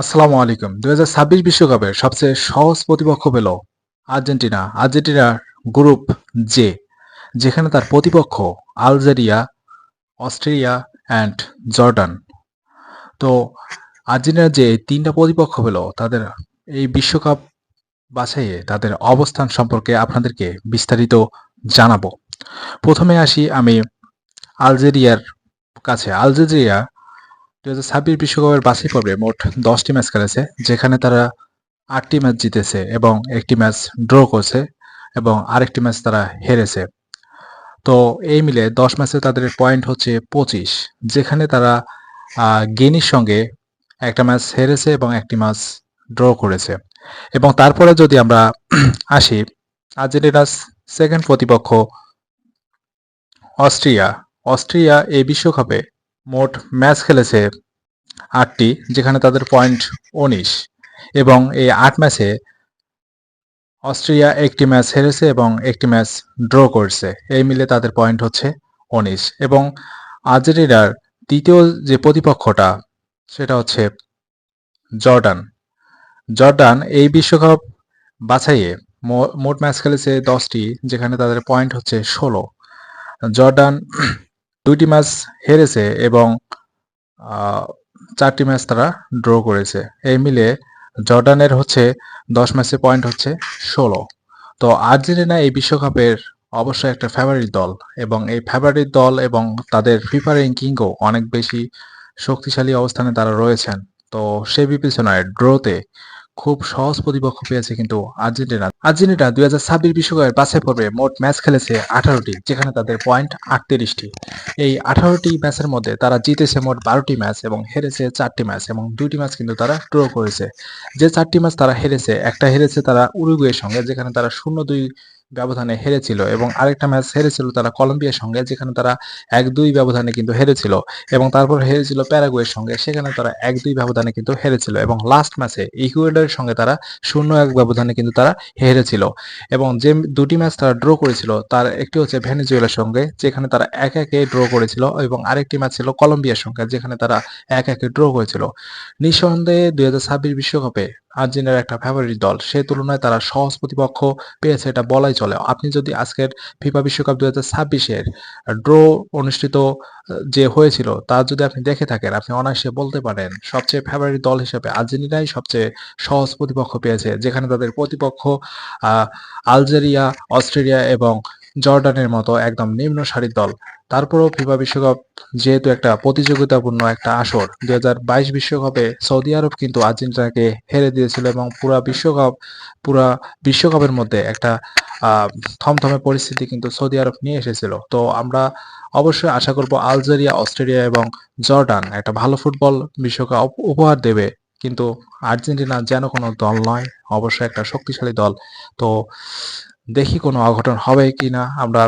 আসসালামু আলাইকুম। ছাব্বিশ বিশ্বকাপের সবচেয়ে সহজ প্রতিপক্ষ পেল আর্জেন্টিনা, আর্জেন্টিনার গ্রুপ জে, যেখানে তার প্রতিপক্ষ আলজেরিয়া, অস্ট্রেলিয়া অ্যান্ড জর্ডান। তো আর্জেন্টিনার যে তিনটা প্রতিপক্ষ পেল তাদের এই বিশ্বকাপ বাছাইয়ে তাদের অবস্থান সম্পর্কে আপনাদেরকে বিস্তারিত জানাব। প্রথমে আসি আমি আলজেরিয়ার কাছে। আলজেরিয়া দু হাজার ছাব্বিশ বিশ্বকাপের বাছাই পর্বে মোট দশটি ম্যাচ খেলেছে, যেখানে তারা আটটি ম্যাচ জিতেছে এবং একটি ম্যাচ ড্র করছে এবং আরেকটি ম্যাচ তারা হেরেছে। তো এই মিলে দশ ম্যাচে তাদের পয়েন্ট হচ্ছে পঁচিশ, যেখানে তারা গিনির সঙ্গে একটা ম্যাচ হেরেছে এবং একটি ম্যাচ ড্র করেছে। এবং তারপরে যদি আমরা আসি, আর্জেন্টিনার সেকেন্ড প্রতিপক্ষ অস্ট্রিয়া। অস্ট্রিয়া এই বিশ্বকাপে মোট ম্যাচ খেলেছে আটটি, যেখানে তাদের পয়েন্ট উনিশ। এবং এই আট ম্যাচে অস্ট্রিয়া একটি ম্যাচ হেরেছে এবং একটি ম্যাচ ড্র করেছে। এই মিলে তাদের পয়েন্ট হচ্ছে উনিশ। এবং আর্জেন্টিনার তৃতীয় যে প্রতিপক্ষটা, সেটা হচ্ছে জর্ডান। জর্ডান এই বিশ্বকাপ বাছাইয়ে মোট ম্যাচ খেলেছে দশটি, যেখানে তাদের পয়েন্ট হচ্ছে ষোলো। জর্ডান দুইটি ম্যাচ হেরেছে এবং চারটি ম্যাচ তারা ড্র করেছে। এই মিলে জর্ডানের হচ্ছে দশ ম্যাচে পয়েন্ট হচ্ছে ষোলো। তো আর্জেন্টিনা এই বিশ্বকাপের অবশ্যই একটা ফেভারিট দল এবং এই ফেভারিট দল এবং তাদের ফিফা র্যাঙ্কিংও অনেক বেশি শক্তিশালী অবস্থানে তারা রয়েছেন। তো সে বিবেচনায় ড্রতে খুব সহজ প্রতিপক্ষ পেয়েছে কিন্তু আর্জেন্টিনা। আর্জেন্টিনা দুই হাজার ছাব্বিশ বিশ্বকাপের বাছাই পর্বে মোট ম্যাচ খেলেছে আঠারোটি, যেখানে তাদের পয়েন্ট আটত্রিশটি। এই আঠারোটি ম্যাচের মধ্যে তারা জিতেছে মোট বারোটি ম্যাচ এবং হেরেছে চারটি ম্যাচ এবং দুইটি ম্যাচ কিন্তু তারা ড্র করেছে। যে চারটি ম্যাচ তারা হেরেছে, একটা হেরেছে তারা উরুগুয়ের সঙ্গে, যেখানে তারা শূন্য দুই ব্যবধানে হেরেছিল এবং আরেকটা ম্যাচ হেরেছিল তারা কলম্বিয়ার সঙ্গে, যেখানে তারা এক দুই ব্যবধানে কিন্তু হেরেছিল এবং তারপর হেরেছিল প্যারাগুয়ের সঙ্গে, সেখানে তারা এক দুই ব্যবধানে কিন্তু হেরেছিল এবং লাস্ট ম্যাচে ইকুয়েডারের সঙ্গে তারা শূন্য এক ব্যবধানে কিন্তু তারা হেরেছিল এবং যে দুটি ম্যাচ তারা ড্র করেছিল, তার একটি হচ্ছে ভেনেজুয়েলার সঙ্গে, যেখানে তারা এক একে ড্র করেছিল এবং আরেকটি ম্যাচ ছিল কলম্বিয়ার সঙ্গে, যেখানে তারা এক একে ড্র করেছিল। নিঃসন্দেহে দুই হাজার ছাব্বিশ বিশ্বকাপে আর্জেন্টিনার একটা ফেভারিট দল, সে তুলনায় তারা সহজ প্রতিপক্ষ পেয়েছে এটা বলাই চলে। আপনি যদি আজকের ফিফা বিশ্বকাপ দু হাজার ছাব্বিশের ড্র অনুষ্ঠিত যে হয়েছিল, তা যদি আপনি দেখে থাকেন, আপনি অনায়াসে বলতে পারেন, সবচেয়ে ফেভারিট দল হিসেবে আর্জেন্টিনাই সবচেয়ে সহজ প্রতিপক্ষ পেয়েছে, যেখানে তাদের প্রতিপক্ষ আলজেরিয়া, অস্ট্রেলিয়া এবং জর্ডানের মতো একদম নিম্ন সারির দল। তারপরেও ফিফা বিশ্বকাপ যেহেতু একটা প্রতিযোগিতাপূর্ণ একটা আসর, দুই হাজার বাইশ বিশ্বকাপে সৌদি আরব কিন্তু আর্জেন্টিনাকে হেরে দিয়েছিল এবং পুরা বিশ্বকাপ, পুরা বিশ্বকাপের মধ্যে একটা থমথমে পরিস্থিতি কিন্তু সৌদি আরব নিয়ে এসেছিল। তো আমরা অবশ্যই আশা করব আলজেরিয়া, অস্ট্রেলিয়া এবং জর্ডান একটা ভালো ফুটবল বিশ্বকাপ উপহার দেবে। কিন্তু আর্জেন্টিনা যেন কোনো দল নয়, অবশ্যই একটা শক্তিশালী দল। তো দেখি কোনো অঘটন হবে কি না আমরা